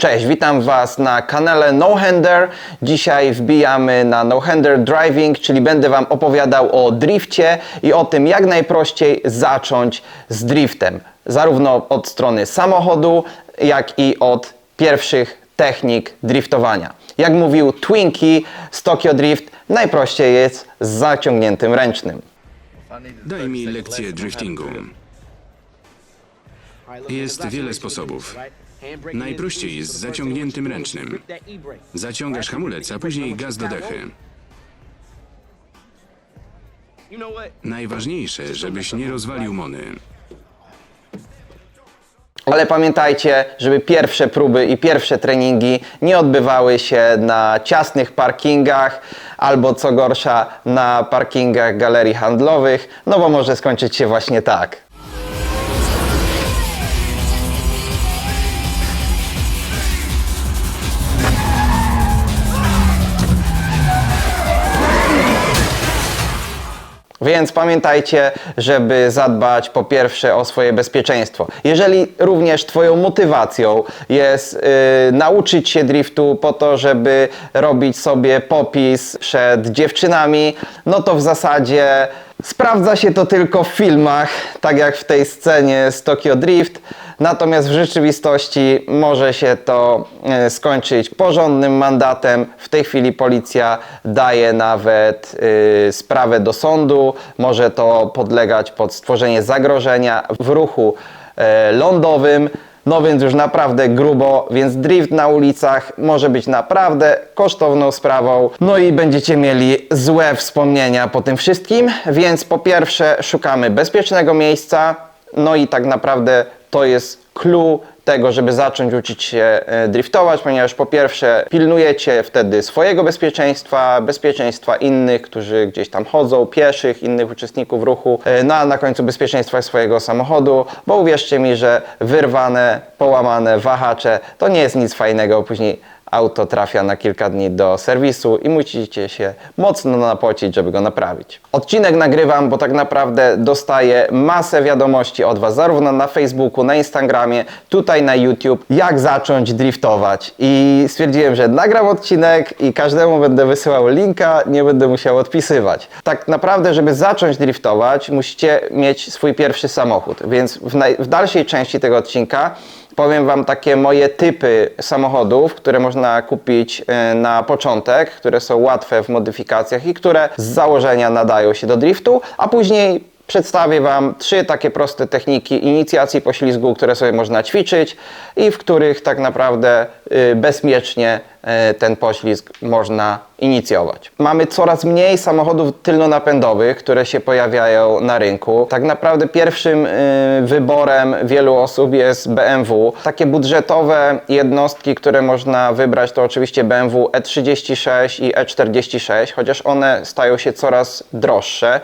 Cześć, witam Was na kanale No Hander. Dzisiaj wbijamy na No Hander Driving, czyli będę Wam opowiadał o drifcie i o tym, jak najprościej zacząć z driftem. Zarówno od strony samochodu, jak i od pierwszych technik driftowania. Jak mówił Twinkie z Tokyo Drift, najprościej jest z zaciągniętym ręcznym. Daj mi lekcję driftingu. Jest wiele sposobów. Najprościej z zaciągniętym ręcznym. Zaciągasz hamulec, a później gaz do dechy. Najważniejsze, żebyś nie rozwalił mony. Ale pamiętajcie, żeby pierwsze próby i pierwsze treningi nie odbywały się na ciasnych parkingach albo co gorsza na parkingach galerii handlowych, no bo może skończyć się właśnie tak. Więc pamiętajcie, żeby zadbać po pierwsze o swoje bezpieczeństwo. Jeżeli również Twoją motywacją jest yy, nauczyć się driftu po to, żeby robić sobie popis przed dziewczynami, no to w zasadzie sprawdza się to tylko w filmach, tak jak w tej scenie z Tokyo Drift. Natomiast w rzeczywistości może się to e, skończyć porządnym mandatem. W tej chwili policja daje nawet y, sprawę do sądu. Może to podlegać pod stworzenie zagrożenia w ruchu e, lądowym. No więc już naprawdę grubo, więc drift na ulicach może być naprawdę kosztowną sprawą. No i będziecie mieli złe wspomnienia po tym wszystkim, więc po pierwsze szukamy bezpiecznego miejsca, no i tak naprawdę to jest clue tego, żeby zacząć uczyć się e, driftować, ponieważ po pierwsze pilnujecie wtedy swojego bezpieczeństwa, bezpieczeństwa innych, którzy gdzieś tam chodzą, pieszych, innych uczestników ruchu, e, no a na końcu bezpieczeństwa swojego samochodu, bo uwierzcie mi, że wyrwane, połamane wahacze to nie jest nic fajnego, później auto trafia na kilka dni do serwisu i musicie się mocno napocić, żeby go naprawić. Odcinek nagrywam, bo tak naprawdę dostaję masę wiadomości od Was, zarówno na Facebooku, na Instagramie, tutaj na YouTube, jak zacząć driftować. I stwierdziłem, że nagram odcinek i każdemu będę wysyłał linka, nie będę musiał odpisywać. Tak naprawdę, żeby zacząć driftować, musicie mieć swój pierwszy samochód, więc w, w dalszej części tego odcinka powiem Wam takie moje typy samochodów, które można kupić e, na początek, które są łatwe w modyfikacjach i które z założenia nadają się do driftu, a później przedstawię Wam trzy takie proste techniki inicjacji poślizgu, które sobie można ćwiczyć i w których tak naprawdę y, bezpiecznie e, ten poślizg można inicjować. Mamy coraz mniej samochodów tylnonapędowych, które się pojawiają na rynku. Tak naprawdę pierwszym y, wyborem wielu osób jest BMW. Takie budżetowe jednostki, które można wybrać to oczywiście BMW E36 i E46, chociaż one stają się coraz droższe.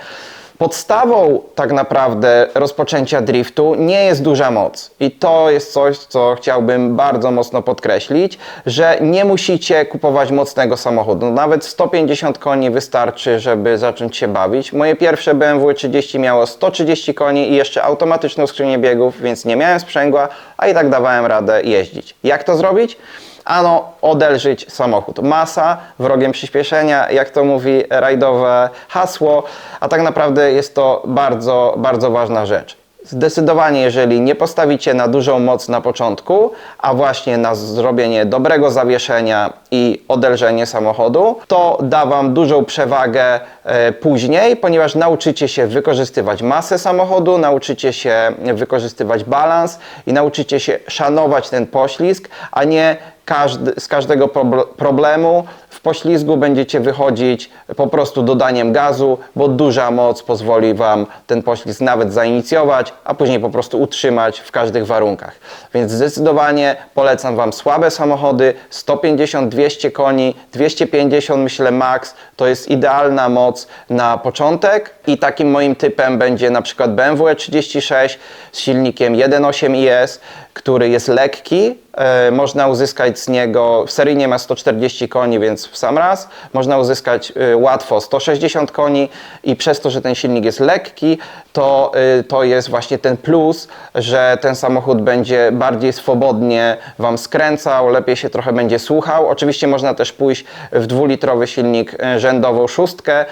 Podstawą tak naprawdę rozpoczęcia driftu nie jest duża moc. I to jest coś, co chciałbym bardzo mocno podkreślić, że nie musicie kupować mocnego samochodu. Nawet 150 koni wystarczy, żeby zacząć się bawić. Moje pierwsze BMW 30 miało 130 koni i jeszcze automatyczną skrzynię biegów, więc nie miałem sprzęgła, a i tak dawałem radę jeździć. Jak to zrobić? Ano, odelżyć samochód. Masa wrogiem przyspieszenia, jak to mówi rajdowe hasło, a tak naprawdę jest to bardzo, bardzo ważna rzecz. Zdecydowanie, jeżeli nie postawicie na dużą moc na początku, a właśnie na zrobienie dobrego zawieszenia i odelżenie samochodu, to da Wam dużą przewagę e, później, ponieważ nauczycie się wykorzystywać masę samochodu, nauczycie się wykorzystywać balans i nauczycie się szanować ten poślizg, a nie każdy, z każdego proble- problemu w poślizgu będziecie wychodzić po prostu dodaniem gazu, bo duża moc pozwoli Wam ten poślizg nawet zainicjować, a później po prostu utrzymać w każdych warunkach. Więc zdecydowanie polecam Wam słabe samochody, 150-200 koni, 250 myślę max, to jest idealna moc na początek i takim moim typem będzie na przykład BMW E36 z silnikiem 1.8 IS, który jest lekki, e, można uzyskać z niego, seryjnie ma 140 koni, więc w sam raz. Można uzyskać y, łatwo 160 koni i przez to, że ten silnik jest lekki, to, to jest właśnie ten plus, że ten samochód będzie bardziej swobodnie Wam skręcał, lepiej się trochę będzie słuchał. Oczywiście można też pójść w dwulitrowy silnik rzędową szóstkę,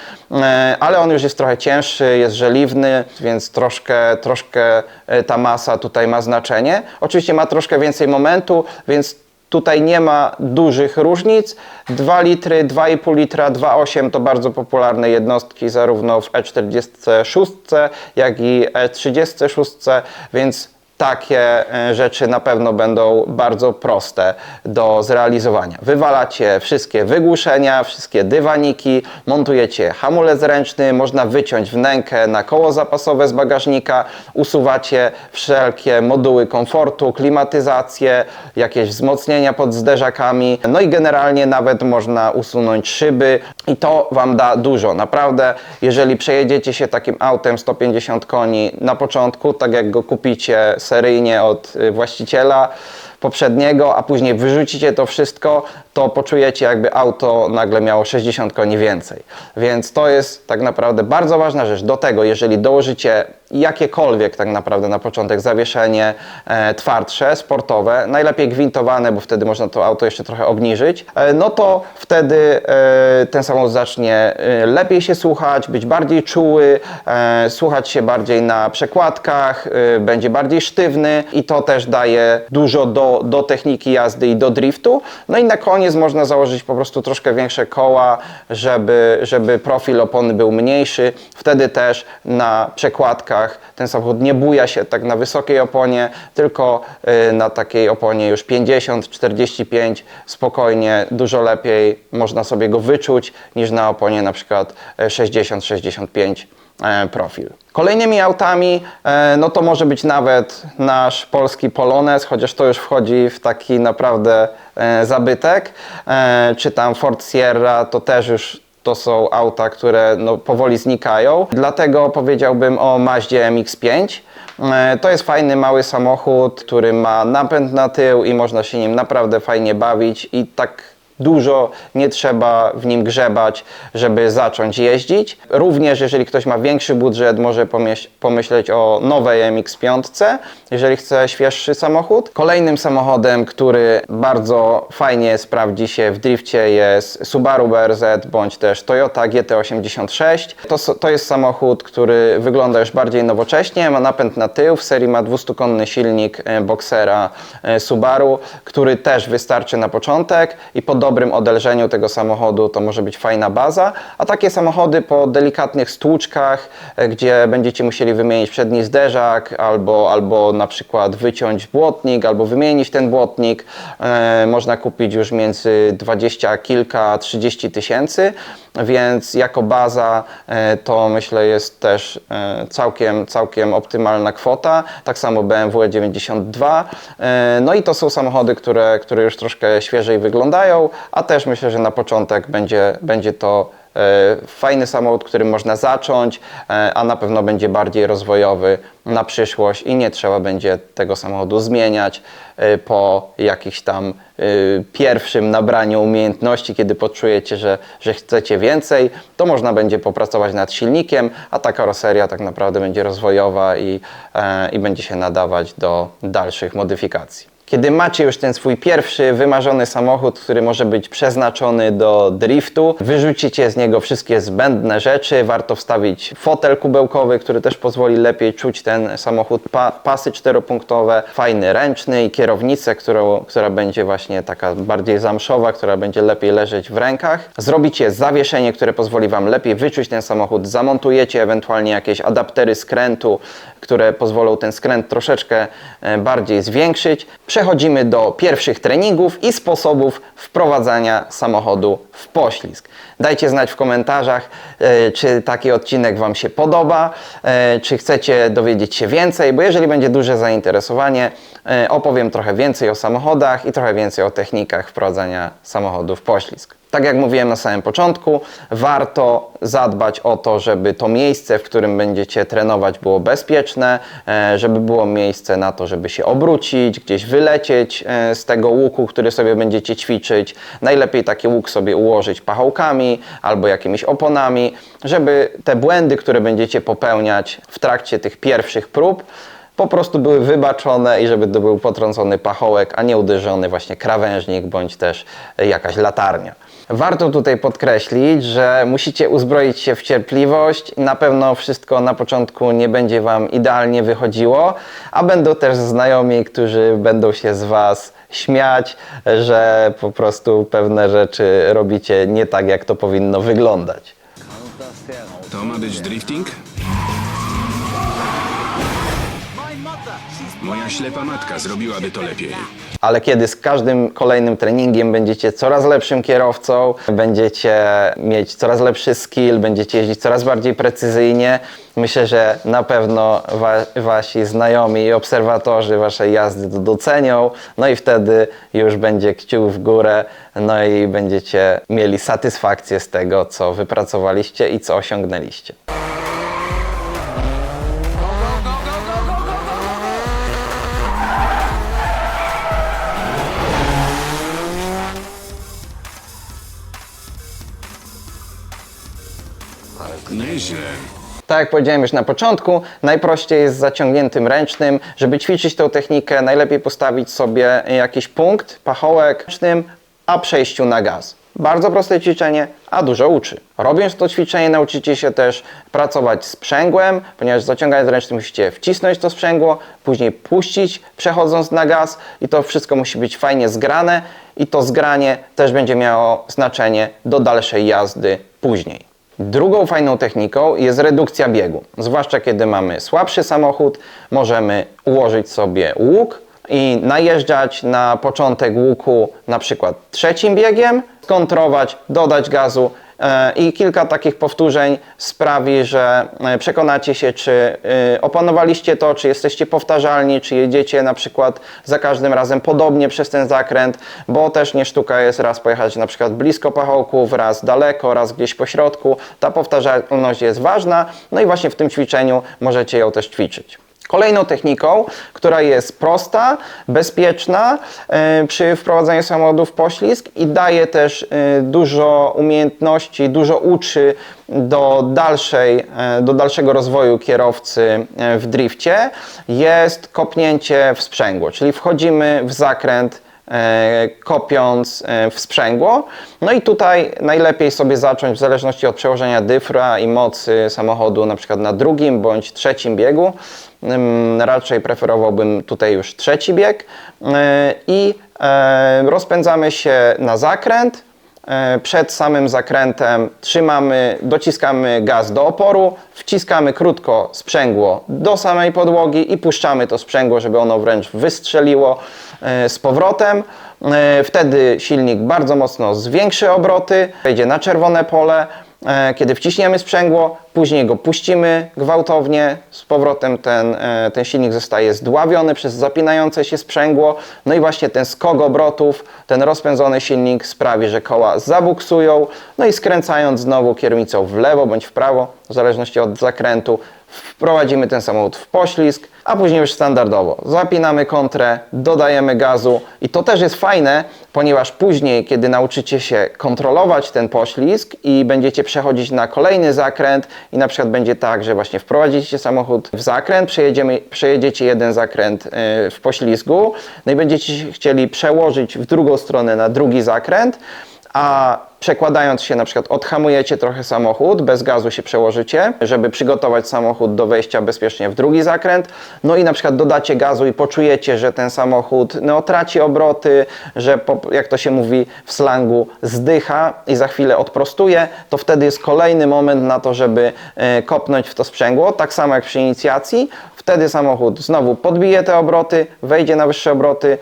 ale on już jest trochę cięższy, jest żeliwny, więc troszkę, troszkę y, ta masa tutaj ma znaczenie. Oczywiście ma troszkę więcej momentu, więc Tutaj nie ma dużych różnic. 2 litry, 2,5 litra, 2,8 to bardzo popularne jednostki zarówno w E46, jak i E36, więc takie e, rzeczy na pewno będą bardzo proste do zrealizowania. Wywalacie wszystkie wygłuszenia, wszystkie dywaniki, montujecie hamulec ręczny, można wyciąć wnękę na koło zapasowe z bagażnika, usuwacie wszelkie moduły komfortu, klimatyzację, jakieś wzmocnienia pod zderzakami, no i generalnie nawet można usunąć szyby i to Wam da dużo. Naprawdę, jeżeli przejedziecie się takim autem 150 koni na początku, tak jak go kupicie seryjnie od y, właściciela poprzedniego, a później wyrzucicie to wszystko, to poczujecie jakby auto nagle miało 60 koni więcej. Więc to jest tak naprawdę bardzo ważna rzecz. Do tego, jeżeli dołożycie jakiekolwiek tak naprawdę na początek zawieszenie e, twardsze, sportowe, najlepiej gwintowane, bo wtedy można to auto jeszcze trochę obniżyć, e, no to wtedy e, ten samochód zacznie e, lepiej się słuchać, być bardziej czuły, e, słuchać się bardziej na przekładkach, e, będzie bardziej sztywny i to też daje dużo do, do techniki jazdy i do driftu. No i na koniec można założyć po prostu troszkę większe koła, żeby, żeby profil opony był mniejszy. Wtedy też na przekładkach ten samochód nie buja się tak na wysokiej oponie, tylko y, na takiej oponie już 50-45 spokojnie, dużo lepiej można sobie go wyczuć niż na oponie na przykład e, 60-65 e, profil. Kolejnymi autami, e, no to może być nawet nasz polski Polonez, chociaż to już wchodzi w taki naprawdę e, zabytek, e, czy tam Ford Sierra, to też już to są auta, które no, powoli znikają. Dlatego powiedziałbym o Maździe MX-5. E, To jest fajny, mały samochód, który ma napęd na tył i można się nim naprawdę fajnie bawić i tak dużo nie trzeba w nim grzebać, żeby zacząć jeździć. Również jeżeli ktoś ma większy budżet, może pomyśl, pomyśleć o nowej MX-5, jeżeli chce świeższy samochód. Kolejnym samochodem, który bardzo fajnie sprawdzi się w drifcie jest Subaru BRZ bądź też Toyota GT86. To, to jest samochód, który wygląda już bardziej nowocześnie, ma napęd na tył, w serii ma 200-konny silnik e, Boxera e, Subaru, który też wystarczy na początek i po dobrym odelżeniu tego samochodu to może być fajna baza, a takie samochody po delikatnych stłuczkach, e, gdzie będziecie musieli wymienić przedni zderzak albo, albo na przykład wyciąć błotnik, albo wymienić ten błotnik, e, można kupić już między 20 kilka, 30 tysięcy, więc jako baza e, to myślę jest też e, całkiem, całkiem optymalna kwota. Tak samo BMW 92. E, No i to są samochody, które, które już troszkę świeżej wyglądają, a też myślę, że na początek będzie, będzie to fajny samochód, którym można zacząć, e, a na pewno będzie bardziej rozwojowy na przyszłość i nie trzeba będzie tego samochodu zmieniać e, po jakimś tam e, pierwszym nabraniu umiejętności, kiedy poczujecie, że, że chcecie więcej, to można będzie popracować nad silnikiem, a ta karoseria tak naprawdę będzie rozwojowa i, e, i będzie się nadawać do dalszych modyfikacji. Kiedy macie już ten swój pierwszy wymarzony samochód, który może być przeznaczony do driftu, wyrzucicie z niego wszystkie zbędne rzeczy, warto wstawić fotel kubełkowy, który też pozwoli lepiej czuć ten samochód, pa, pasy czteropunktowe, fajny ręczny i kierownicę, którą, która będzie właśnie taka bardziej zamszowa, która będzie lepiej leżeć w rękach. Zrobicie zawieszenie, które pozwoli Wam lepiej wyczuć ten samochód, zamontujecie ewentualnie jakieś adaptery skrętu, które pozwolą ten skręt troszeczkę e, bardziej zwiększyć. Przechodzimy do pierwszych treningów i sposobów wprowadzania samochodu w poślizg. Dajcie znać w komentarzach, e, czy taki odcinek Wam się podoba, e, czy chcecie dowiedzieć się więcej, bo jeżeli będzie duże zainteresowanie, e, opowiem trochę więcej o samochodach i trochę więcej o technikach wprowadzania samochodu w poślizg. Tak jak mówiłem na samym początku, warto zadbać o to, żeby to miejsce, w którym będziecie trenować, było bezpieczne, e, żeby było miejsce na to, żeby się obrócić, gdzieś wylecieć e, z tego łuku, który sobie będziecie ćwiczyć. Najlepiej taki łuk sobie ułożyć pachołkami albo jakimiś oponami, żeby te błędy, które będziecie popełniać w trakcie tych pierwszych prób, po prostu były wybaczone i żeby to był potrącony pachołek, a nie uderzony właśnie krawężnik bądź też jakaś latarnia. Warto tutaj podkreślić, że musicie uzbroić się w cierpliwość. Na pewno wszystko na początku nie będzie Wam idealnie wychodziło, a będą też znajomi, którzy będą się z Was śmiać, że po prostu pewne rzeczy robicie nie tak, jak to powinno wyglądać. To ma być drifting? Moja ślepa matka zrobiłaby to lepiej. ale kiedy z każdym kolejnym treningiem będziecie coraz lepszym kierowcą, będziecie mieć coraz lepszy skill, będziecie jeździć coraz bardziej precyzyjnie, myślę, że na pewno wa- wasi znajomi i obserwatorzy waszej jazdy to docenią, no i wtedy już będzie kciuk w górę, no i będziecie mieli satysfakcję z tego, co wypracowaliście i co osiągnęliście. Nieźle. Tak jak powiedziałem już na początku, najprościej jest z zaciągniętym ręcznym. Żeby ćwiczyć tę technikę, najlepiej postawić sobie jakiś punkt, pachołek ręcznym, a przejściu na gaz. Bardzo proste ćwiczenie, a dużo uczy. Robiąc to ćwiczenie, nauczycie się też pracować sprzęgłem, ponieważ zaciągając ręcznym musicie wcisnąć to sprzęgło, później puścić, przechodząc na gaz i to wszystko musi być fajnie zgrane i to zgranie też będzie miało znaczenie do dalszej jazdy później. Drugą fajną techniką jest redukcja biegu. Zwłaszcza kiedy mamy słabszy samochód, możemy ułożyć sobie łuk i najeżdżać na początek łuku na przykład trzecim biegiem, skontrować, dodać gazu i kilka takich powtórzeń sprawi, że e, przekonacie się, czy e, opanowaliście to, czy jesteście powtarzalni, czy jedziecie na przykład za każdym razem podobnie przez ten zakręt, bo też nie sztuka jest raz pojechać na przykład blisko pachołków, raz daleko, raz gdzieś po środku. Ta powtarzalność jest ważna, no i właśnie w tym ćwiczeniu możecie ją też ćwiczyć. Kolejną techniką, która jest prosta, bezpieczna e, przy wprowadzaniu samochodu w poślizg i daje też e, dużo umiejętności, dużo uczy do, dalszej, e, do dalszego rozwoju kierowcy w drifcie, jest kopnięcie w sprzęgło, czyli wchodzimy w zakręt kopiąc e, w sprzęgło. No i tutaj najlepiej sobie zacząć w zależności od przełożenia dyfra i mocy samochodu na przykład na drugim bądź trzecim biegu. Raczej preferowałbym tutaj już trzeci bieg e, i e, rozpędzamy się na zakręt. E, Przed samym zakrętem trzymamy, dociskamy gaz do oporu, wciskamy krótko sprzęgło do samej podłogi i puszczamy to sprzęgło, żeby ono wręcz wystrzeliło e, z powrotem. E, Wtedy silnik bardzo mocno zwiększy obroty, wejdzie na czerwone pole. E, Kiedy wciśniemy sprzęgło, później go puścimy gwałtownie, z powrotem ten, e, ten silnik zostaje zdławiony przez zapinające się sprzęgło. No i właśnie ten skok obrotów, ten rozpędzony silnik sprawi, że koła zabuksują. No i skręcając znowu kierownicą w lewo bądź w prawo, w zależności od zakrętu, wprowadzimy ten samochód w poślizg, a później już standardowo. Zapinamy kontrę, dodajemy gazu i to też jest fajne, ponieważ później, kiedy nauczycie się kontrolować ten poślizg i będziecie przechodzić na kolejny zakręt i na przykład będzie tak, że właśnie wprowadzicie samochód w zakręt, przejedziemy, przejedziecie jeden zakręt y, w poślizgu, no i będziecie chcieli przełożyć w drugą stronę na drugi zakręt, a przekładając się na przykład odhamujecie trochę samochód, bez gazu się przełożycie, żeby przygotować samochód do wejścia bezpiecznie w drugi zakręt, no i na przykład dodacie gazu i poczujecie, że ten samochód no, traci obroty, że po, jak to się mówi w slangu zdycha i za chwilę odprostuje, to wtedy jest kolejny moment na to, żeby e, kopnąć w to sprzęgło, tak samo jak przy inicjacji, Wtedy samochód znowu podbije te obroty, wejdzie na wyższe obroty,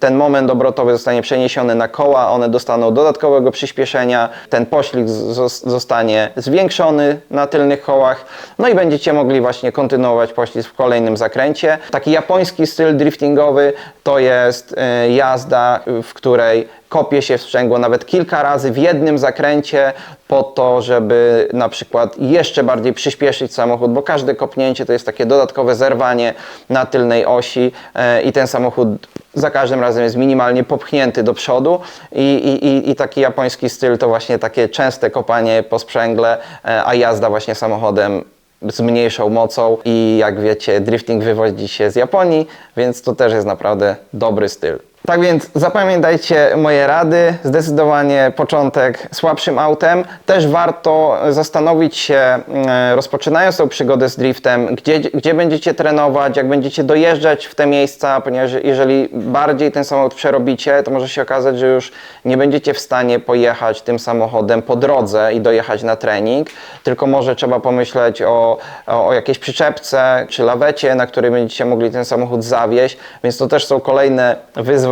ten moment obrotowy zostanie przeniesiony na koła, one dostaną dodatkowego przyspieszenia, ten poślizg zos- zostanie zwiększony na tylnych kołach, no i będziecie mogli właśnie kontynuować poślizg w kolejnym zakręcie. Taki japoński styl driftingowy to jest y, jazda, w której kopie się w sprzęgło nawet kilka razy w jednym zakręcie po to, żeby na przykład jeszcze bardziej przyspieszyć samochód, bo każde kopnięcie to jest takie dodatkowe zerwanie na tylnej osi e, i ten samochód za każdym razem jest minimalnie popchnięty do przodu i, i, i- taki japoński styl to właśnie takie częste kopanie po sprzęgle, e, a jazda właśnie samochodem z mniejszą mocą i jak wiecie drifting wywodzi się z Japonii, więc to też jest naprawdę dobry styl. Tak więc zapamiętajcie moje rady. Zdecydowanie początek słabszym autem. Też warto zastanowić się, e, rozpoczynając tą przygodę z driftem, gdzie, gdzie będziecie trenować, jak będziecie dojeżdżać w te miejsca, ponieważ jeżeli bardziej ten samochód przerobicie, to może się okazać, że już nie będziecie w stanie pojechać tym samochodem po drodze i dojechać na trening, tylko może trzeba pomyśleć o, o, o jakiejś przyczepce czy lawecie, na której będziecie mogli ten samochód zawieźć, więc to też są kolejne wyzwania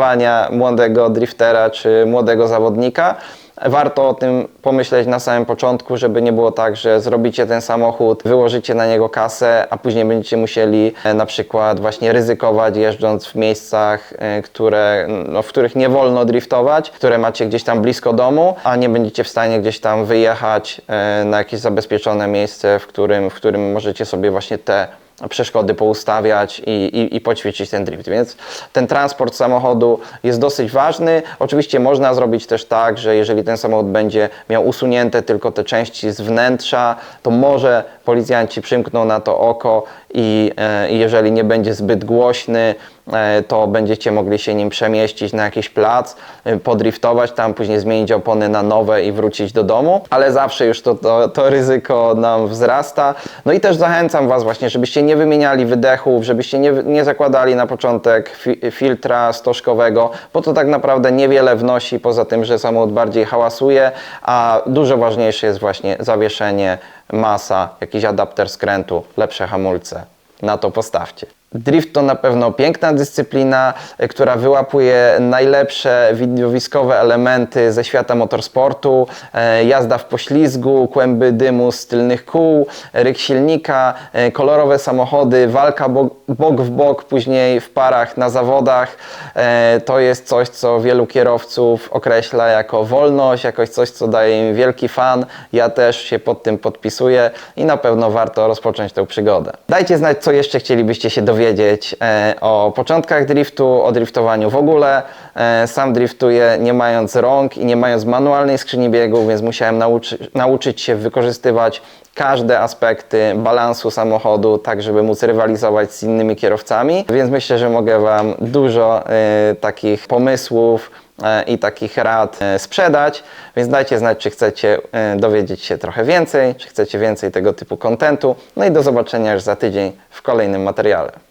młodego driftera czy młodego zawodnika. Warto o tym pomyśleć na samym początku, żeby nie było tak, że zrobicie ten samochód, wyłożycie na niego kasę, a później będziecie musieli e, na przykład właśnie ryzykować jeżdżąc w miejscach, e, które, no, w których nie wolno driftować, które macie gdzieś tam blisko domu, a nie będziecie w stanie gdzieś tam wyjechać e, na jakieś zabezpieczone miejsce, w którym, w którym możecie sobie właśnie te przeszkody poustawiać i, i, i poćwiczyć ten drift. Więc ten transport samochodu jest dosyć ważny. Oczywiście można zrobić też tak, że jeżeli ten samochód będzie miał usunięte tylko te części z wnętrza, to może policjanci przymkną na to oko i e, jeżeli nie będzie zbyt głośny, e, to będziecie mogli się nim przemieścić na jakiś plac, e, podriftować tam, później zmienić opony na nowe i wrócić do domu, ale zawsze już to, to, to ryzyko nam wzrasta. No i też zachęcam Was właśnie, żebyście nie wymieniali wydechów, żebyście nie, nie zakładali na początek fi, filtra stożkowego, bo to tak naprawdę niewiele wnosi, poza tym, że samochód bardziej hałasuje, a dużo ważniejsze jest właśnie zawieszenie, masa, jakiś adapter skrętu, lepsze hamulce na to postawcie. Drift to na pewno piękna dyscyplina, y, która wyłapuje najlepsze widowiskowe elementy ze świata motorsportu. E, Jazda w poślizgu, kłęby dymu z tylnych kół, ryk silnika, e, kolorowe samochody, walka bo- bok w bok, później w parach na zawodach. E, To jest coś, co wielu kierowców określa jako wolność, jakoś coś, co daje im wielki fan. Ja też się pod tym podpisuję i na pewno warto rozpocząć tę przygodę. Dajcie znać, co jeszcze chcielibyście się dowiedzieć e, o początkach driftu, o driftowaniu w ogóle. E, sam driftuję nie mając rąk i nie mając manualnej skrzyni biegów, więc musiałem nauczy, nauczyć się wykorzystywać każde aspekty balansu samochodu, tak żeby móc rywalizować z innymi kierowcami. Więc myślę, że mogę Wam dużo e, takich pomysłów i takich rad sprzedać, więc dajcie znać, czy chcecie dowiedzieć się trochę więcej, czy chcecie więcej tego typu kontentu. No i do zobaczenia już za tydzień w kolejnym materiale.